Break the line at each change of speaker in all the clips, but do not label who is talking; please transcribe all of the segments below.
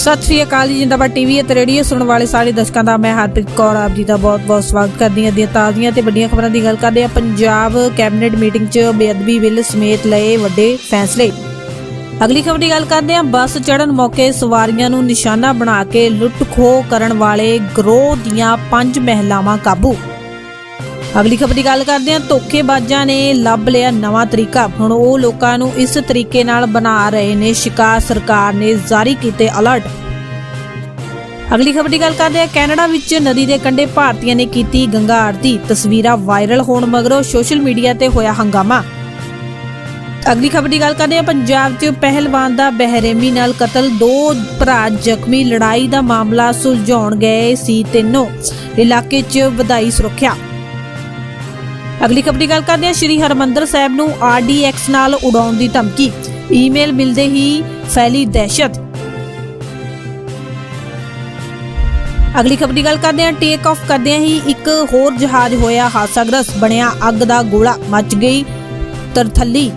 ਸਤਿ ਸ਼੍ਰੀ ਅਕਾਲ ਜੀ, ਜਿੰਦਾਬਾਦ ਟੀਵੀ ਅਤੇ ਰੇਡੀਓ ਸੁਣਨ ਵਾਲੇ ਸਾਰੇ ਦਰਸ਼ਕਾਂ ਦਾ, ਮੈਂ ਹਰਪ੍ਰੀਤ ਕੌਰ ਆਪ ਜੀ ਦਾ ਬਹੁਤ-ਬਹੁਤ ਸਵਾਗਤ ਕਰਦੀ ਹਾਂ। ਦੀਆਂ ਤਾਜ਼ੀਆਂ ਤੇ ਵੱਡੀਆਂ ਖਬਰਾਂ ਦੀ ਗੱਲ ਕਰਦੇ ਹਾਂ। ਪੰਜਾਬ ਕੈਬਨਿਟ ਮੀਟਿੰਗ 'ਚ ਬੇਅਦਬੀ ਬਿੱਲ ਸਮੇਤ ਲਏ ਵੱਡੇ ਫੈਸਲੇ। ਅਗਲੀ ਖਬਰ ਦੀ ਗੱਲ ਕਰਦੇ ਹਾਂ। ਬੱਸ ਚੜਨ ਮੌਕੇ ਸਵਾਰੀਆਂ ਨੂੰ ਨਿਸ਼ਾਨਾ ਬਣਾ ਕੇ ਲੁੱਟ ਖੋਹ ਕਰਨ ਵਾਲੇ ਗਰੋਹ ਦੀਆਂ ਪੰਜ ਮਹਿਲਾਵਾਂ ਕਾਬੂ। ਅਗਲੀ ਖਬਰ ਦੀ ਗੱਲ ਕਰਦੇ ਹਾਂ। ਧੋਖੇਬਾਜ਼ਾਂ ਨੇ ਲੱਭ ਲਿਆ ਨਵਾਂ ਤਰੀਕਾ। ਹੁਣ ਉਹ ਲੋਕਾਂ ਨੂੰ ਇਸ ਤਰੀਕੇ ਨਾਲ ਬਣਾ ਰਹੇ ਨੇ। ਸ਼ਿਕਾਰ ਸਰਕਾਰ ਨੇ ਜਾਰੀ ਕੀਤੇ ਅਲਰਟ। ਅਗਲੀ ਖਬਰ ਦੀ ਗੱਲ ਕਰਦੇ ਹਾਂ। ਕੈਨੇਡਾ ਵਿੱਚ ਨਦੀ ਦੇ ਕੰਢੇ ਭਾਰਤੀਆਂ ਨੇ ਕੀਤੀ ਗੰਗਾ ਆਰਤੀ। ਤਸਵੀਰਾਂ ਵਾਇਰਲ ਹੋਣ ਮਗਰੋਂ ਸੋਸ਼ਲ ਮੀਡੀਆ ਤੇ ਹੋਇਆ ਹੰਗਾਮਾ। ਅਗਲੀ ਖਬਰ ਦੀ ਗੱਲ ਕਰਦੇ ਹਾਂ। ਪੰਜਾਬ 'ਚ ਪਹਿਲਵਾਨ ਦਾ ਬਹਿਰੇਮੀ ਨਾਲ ਕਤਲ। ਦੋ ਭਰਾ ਜ਼ਖਮੀ। ਲੜਾਈ ਦਾ ਮਾਮਲਾ ਸੁਲਝਾਉਣ ਗਏ ਸੀ ਤਿੰਨੋਂ। ਇਲਾਕੇ 'ਚ ਵਧਾਈ ਸੁਰੱਖਿਆ। ਅਗਲੀ ਖਬਰ ਗੱਲ ਕਰਦੇ ਹਾਂ। ਸ਼੍ਰੀ ਹਰਮੰਦਰ ਸਾਹਿਬ ਨੂੰ ਆਰਡੀਐਕਸ ਨਾਲ ਉਡਾਉਣ ਦੀ ਧਮਕੀ। ਈਮੇਲ ਮਿਲਦੇ ਹੀ ਫੈਲੀ ਦਹਿਸ਼ਤ। ਅਗਲੀ ਖਬਰ ਦੀ ਗੱਲ ਕਰਦੇ ਹਾਂ। ਟੇਕ ਆਫ ਕਰਦਿਆਂ ਹੀ ਇੱਕ ਹੋਰ ਜਹਾਜ਼ ਹੋਇਆ ਹਾਦਸਾਗ੍ਰਸਤ ਬਣਿਆ ਅੱਗ ਦਾ ਗੋਲਾ। ਮੱਚ ਗਈ ਤਰਥੱਲੀ।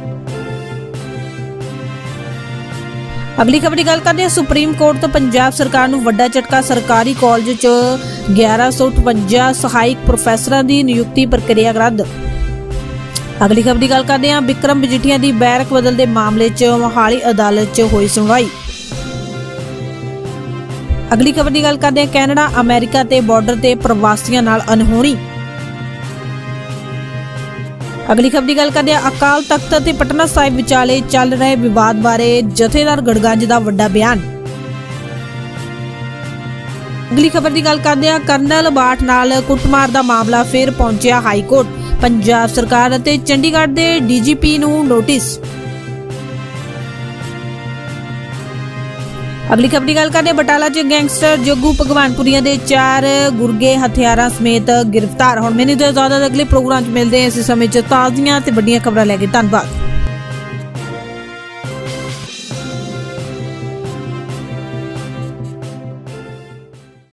ਅਗਲੀ ਖਬਰ ਦੀ ਗੱਲ ਕਰਦੇ ਹਾਂ। ਸੁਪਰੀਮ ਕੋਰਟ ਤੋਂ ਪੰਜਾਬ ਸਰਕਾਰ ਨੂੰ ਵੱਡਾ ਝਟਕਾ, ਸਰਕਾਰੀ ਕਾਲਜ 'ਚ 1158 ਸਹਾਇਕ ਪ੍ਰੋਫੈਸਰਾਂ ਦੀ ਨਿਯੁਕਤੀ ਪ੍ਰਕਿਰਿਆ ਰੱਦ। ਅਗਲੀ ਖਬਰ ਦੀ ਗੱਲ ਕਰਦੇ ਹਾਂ। ਵਿਕਰਮ ਮਜੀਠੀਆ ਦੀ ਬੈਰਕ ਬਦਲ ਦੇ ਮਾਮਲੇ 'ਚ ਮੋਹਾਲੀ ਅਦਾਲਤ 'ਚ ਹੋਈ ਸੁਣਵਾਈ। ਅਗਲੀ ਖਬਰ ਦੀ ਗੱਲ ਕਰਦੇ ਹਾਂ। ਕੈਨੇਡਾ, ਅਮਰੀਕਾ ਤੇ ਬਾਰਡਰ ਤੇ ਪ੍ਰਵਾਸੀਆਂ ਨਾਲ ਅਨਹੋਣੀ ਅਗਲੀ ਖਬਰ ਦੀ ਗੱਲ ਕਰਦੇ ਹਾਂ। ਅਕਾਲ ਤਖਤ ਅਤੇ ਪਟਨਾ ਸਾਹਿਬ ਵਿਚਾਲੇ ਚੱਲ ਰਹੇ ਵਿਵਾਦ ਬਾਰੇ ਜਥੇਦਾਰ ਗੜਗੰਜ ਦਾ ਵੱਡਾ ਬਿਆਨ। ਅਗਲੀ ਖਬਰ ਦੀ ਗੱਲ ਕਰਦੇ ਹਾਂ। ਕਰਨਲ ਬਾਠ ਨਾਲ ਕੁੱਟਮਾਰ ਦਾ ਮਾਮਲਾ ਫਿਰ ਪਹੁੰਚਿਆ ਹਾਈ ਕੋਰਟ ਪੰਜਾਬ ਸਰਕਾਰ ਅਤੇ ਚੰਡੀਗੜ੍ਹ ਦੇ ਡੀਜੀਪੀ ਨੂੰ ਨੋਟਿਸ। ਅਗਲੀ ਖਬਰ ਦੀ ਗੱਲ ਕਰਦੇ ਹਾਂ। ਬਟਾਲਾ 'ਚ ਗੈਂਗਸਟਰ ਜੱਗੂ ਭਗਵਾਨਪੁਰੀਆਂ ਦੇ ਚਾਰ ਗੁਰਗੇ ਹਥਿਆਰਾਂ ਸਮੇਤ ਗ੍ਰਿਫਤਾਰ। ਹੁਣ ਮੈਨੂੰ ਤੋਂ ਜ਼ਿਆਦਾ ਅਗਲੇ ਪ੍ਰੋਗਰਾਮ 'ਚ ਮਿਲਦੇ ਹਾਂ। ਇਸ ਸਮੇਂ 'ਚ ਤਾਜ਼ੀਆਂ ਤੇ ਵੱਡੀਆਂ ਖਬਰਾਂ ਲੈ ਕੇ ਧੰਨਵਾਦ।